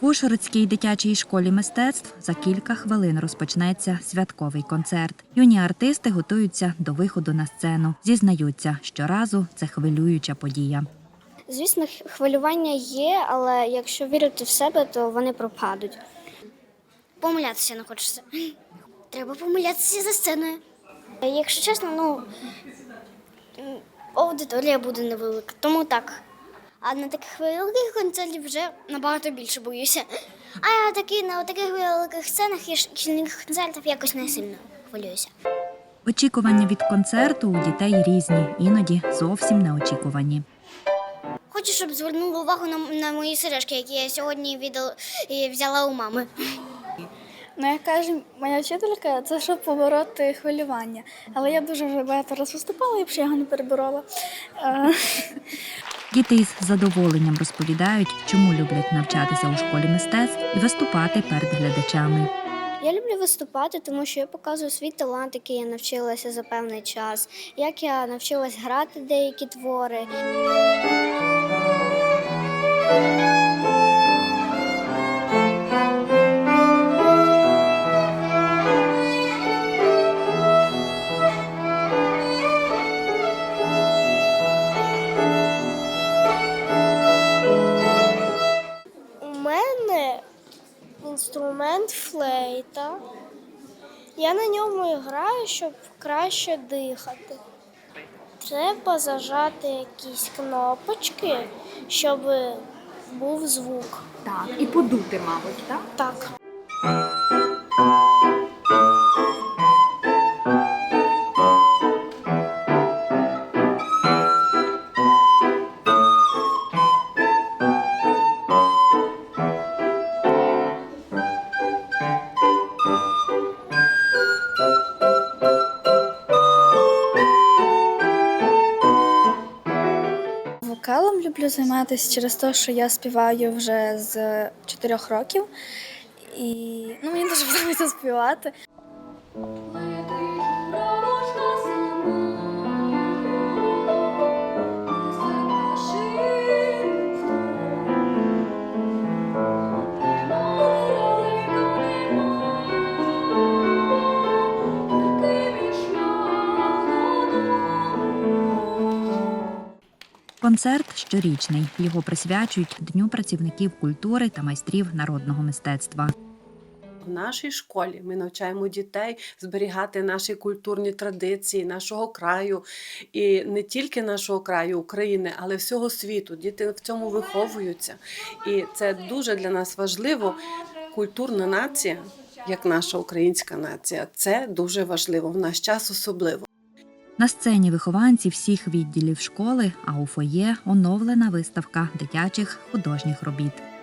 В Ужгородській дитячій школі мистецтв за кілька хвилин розпочнеться святковий концерт. Юні артисти готуються до виходу на сцену. Зізнаються, щоразу це хвилююча подія. Звісно, хвилювання є, але якщо вірити в себе, то вони пропадуть. Помилятися не хочеться. Треба помилятися за сценою. Якщо чесно, ну аудиторія буде невелика, тому так. А на таких великих концертів вже набагато більше боюся. А я такі на таких великих сценах і шкільних концертів якось не сильно хвилююся. Очікування від концерту у дітей різні, іноді зовсім неочікувані. Хочу, щоб звернули увагу на, на мої сережки, які я сьогодні віддала, і взяла у мами. Ну, як каже моя вчителька, це щоб побороти хвилювання. Але я дуже вже багато раз виступала, і б ще його не переборола. Е, Діти із задоволенням розповідають, чому люблять навчатися у школі мистецтв і виступати перед глядачами. Я люблю виступати, тому що я показую свій талант, який я навчилася за певний час, як я навчилась грати деякі твори. Інструмент флейта. Я на ньому граю, щоб краще дихати. Треба зажати якісь кнопочки, щоб був звук. Так, і подути, мабуть, так? Так. Вокалом люблю займатися через те, що я співаю вже з 4 років. І ну, мені дуже подобається співати. Концерт щорічний. Його присвячують Дню працівників культури та майстрів народного мистецтва. В нашій школі ми навчаємо дітей зберігати наші культурні традиції нашого краю і не тільки нашого краю України, але всього світу. Діти в цьому виховуються, і це дуже для нас важливо. Культурна нація, як наша українська нація, це дуже важливо в наш час особливо. На сцені вихованці всіх відділів школи, а у фоє оновлена виставка дитячих художніх робіт.